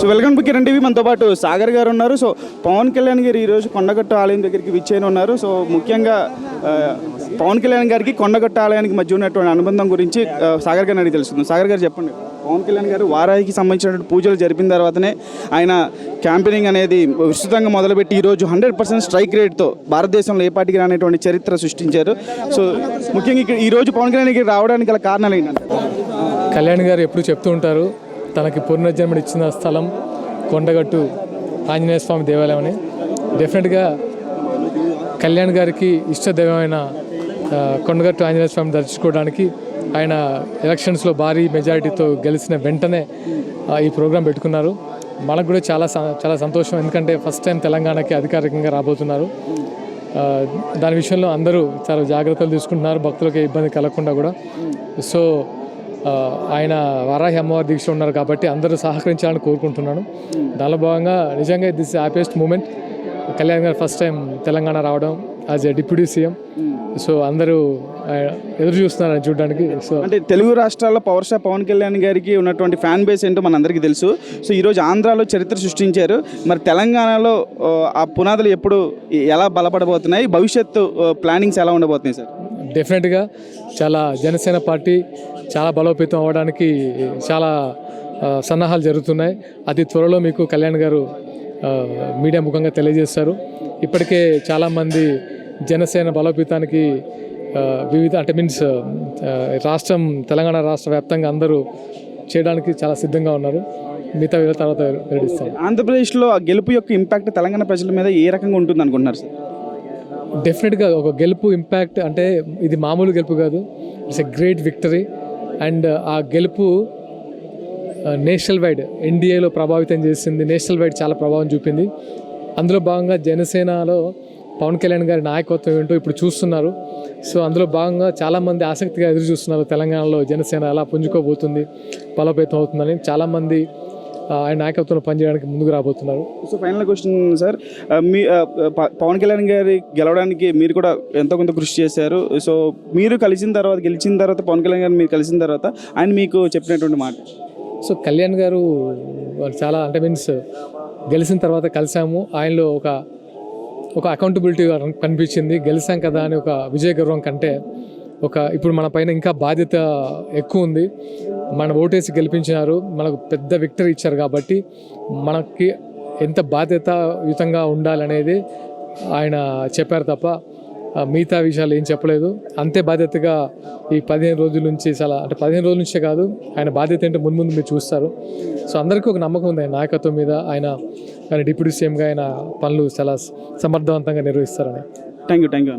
So welcome to Kiran TV. మనతో పాటు సాగర్ గారు ఉన్నారు. సో పవన్ కళ్యాణ్ గారు ఈరోజు కొండగట్ట ఆలయం దగ్గరికి విచ్చేయని ఉన్నారు. సో ముఖ్యంగా పవన్ కళ్యాణ్ గారికి కొండగట్ట ఆలయానికి మధ్య ఉన్నటువంటి అనుబంధం గురించి సాగర్ గారిని అడిగి తెలుస్తుంది సాగర్ గారు చెప్పండి. పవన్ కళ్యాణ్ గారు వారాహికి సంబంధించినటువంటి పూజలు జరిపిన తర్వాతనే ఆయన క్యాంపెయినింగ్ అనేది విస్తృతంగా మొదలుపెట్టి ఈరోజు హండ్రెడ్ పర్సెంట్ స్ట్రైక్ రేట్తో భారతదేశంలో ఏ పార్టీకి రానటువంటి చరిత్ర సృష్టించారు. సో ముఖ్యంగా ఇక్కడ ఈరోజు పవన్ కళ్యాణ్ గారికి రావడానికి గల కారణాలు ఏంటంటే? కళ్యాణ్ గారు ఎప్పుడు చెప్తూ ఉంటారు తనకి పునర్జన్మనిచ్చిన స్థలం కొండగట్టు ఆంజనేయ స్వామి దేవాలయం అని. డెఫినెట్గా కళ్యాణ్ గారికి ఇష్ట దైవమైన కొండగట్టు ఆంజనేయ స్వామిని దర్శించుకోవడానికి ఆయన ఎలక్షన్స్లో భారీ మెజారిటీతో గెలిచిన వెంటనే ఈ ప్రోగ్రాం పెట్టుకున్నారు. మనకు కూడా చాలా చాలా సంతోషం. ఎందుకంటే ఫస్ట్ టైం తెలంగాణకి అధికారికంగా రాబోతున్నారు. దాని విషయంలో అందరూ చాలా జాగ్రత్తలు తీసుకుంటున్నారు. భక్తులకి ఇబ్బంది కలగకుండా కూడా. సో ఆయన వారాహి అమ్మవారి దీక్ష ఉన్నారు కాబట్టి అందరూ సహకరించాలని కోరుకుంటున్నాను. దానిలో భాగంగా నిజంగా దిస్ హ్యాపీయెస్ట్ మూమెంట్ కళ్యాణ్ గారు ఫస్ట్ టైం తెలంగాణ రావడం as a deputy CM so అందరూ ఎదురు చూస్తున్నారు చూడడానికి. సో అంటే తెలుగు రాష్ట్రాల్లో పవర్ స్టార్ పవన్ కళ్యాణ్ గారికి ఉన్నటువంటి ఫ్యాన్ బేస్ ఏంటో మనందరికీ తెలుసు. సో ఈరోజు ఆంధ్రాలో చరిత్ర సృష్టించారు. మరి తెలంగాణలో ఆ, ఆ పునాదులు ఎప్పుడు ఎలా బలపడబోతున్నాయి? భవిష్యత్తు ప్లానింగ్స్ ఎలా ఉండబోతున్నాయి సార్ డెఫినెట్గా చాలా జనసేన పార్టీ చాలా బలోపేతం అవ్వడానికి చాలా సన్నాహాలు జరుగుతున్నాయి. అతి త్వరలో మీకు కళ్యాణ్ గారు మీడియా ముఖంగా తెలియజేస్తారు. ఇప్పటికే చాలామంది జనసేన బలోపేతానికి వివిధ అంటే మీన్స్ రాష్ట్రం తెలంగాణ రాష్ట్ర వ్యాప్తంగా అందరూ చేయడానికి చాలా సిద్ధంగా ఉన్నారు. మిగతా వివరాల తర్వాత వెల్లడిస్తాను ఆంధ్రప్రదేశ్లో ఆ గెలుపు యొక్క ఇంపాక్ట్ తెలంగాణ ప్రజల మీద ఏ రకంగా ఉంటుంది అనుకుంటున్నారు సార్? డెఫినెట్గా ఒక గెలుపు ఇంపాక్ట్ అంటే ఇది మామూలు గెలుపు కాదు. It's a great victory. And ఆ గెలుపు నేషనల్ వైడ్ ఎన్డీఏలో ప్రభావితం చేసింది. నేషనల్ వైడ్ చాలా ప్రభావం చూపింది. అందులో భాగంగా జనసేనలో పవన్ కళ్యాణ్ గారి నాయకత్వం ఏంటో ఇప్పుడు చూస్తున్నారు. సో అందులో భాగంగా చాలామంది ఆసక్తిగా ఎదురు చూస్తున్నారు తెలంగాణలో జనసేన ఎలా పుంజుకోబోతుంది బలోపేతం అవుతుందని. చాలామంది ఆయన నాయకత్వంలో పనిచేయడానికి ముందుకు రాబోతున్నారు. సో ఫైనల్ క్వశ్చన్ సార్ మీ పవన్ కళ్యాణ్ గారి గెలవడానికి మీరు కూడా ఎంతో కొంత కృషి చేశారు. సో మీరు కలిసిన తర్వాత గెలిచిన తర్వాత పవన్ కళ్యాణ్ గారు మీరు కలిసిన తర్వాత ఆయన మీకు చెప్పినటువంటి మాట. సో కళ్యాణ్ గారు చాలా అంటే మీన్స్ గెలిచిన తర్వాత కలిసాము. ఆయనలో ఒక ఒక అకౌంటబిలిటీ కనిపించింది. గెలిచాం కదా అని ఒక విజయ గర్వం కంటే ఒక ఇప్పుడు మన పైన ఇంకా బాధ్యత ఎక్కువ ఉంది. మన ఓటేసి గెలిపించినారు మనకు పెద్ద విక్టరీ ఇచ్చారు కాబట్టి మనకి ఎంత బాధ్యతాయుతంగా ఉండాలనేది ఆయన చెప్పారు తప్ప మిగతా విషయాలు ఏం చెప్పలేదు. అంతే బాధ్యతగా ఈ పదిహేను రోజుల నుంచి చాలా అంటే పదిహేను రోజుల నుంచే కాదు ఆయన బాధ్యత ఏంటో ముందు ముందు మీరు చూస్తారు. సో అందరికీ ఒక నమ్మకం ఉంది ఆయన నాయకత్వం మీద ఆయన ఆయన డిప్యూటీ సీఎంగా ఆయన పనులు చాలా సమర్థవంతంగా నిర్వహిస్తారని. Thank you thank you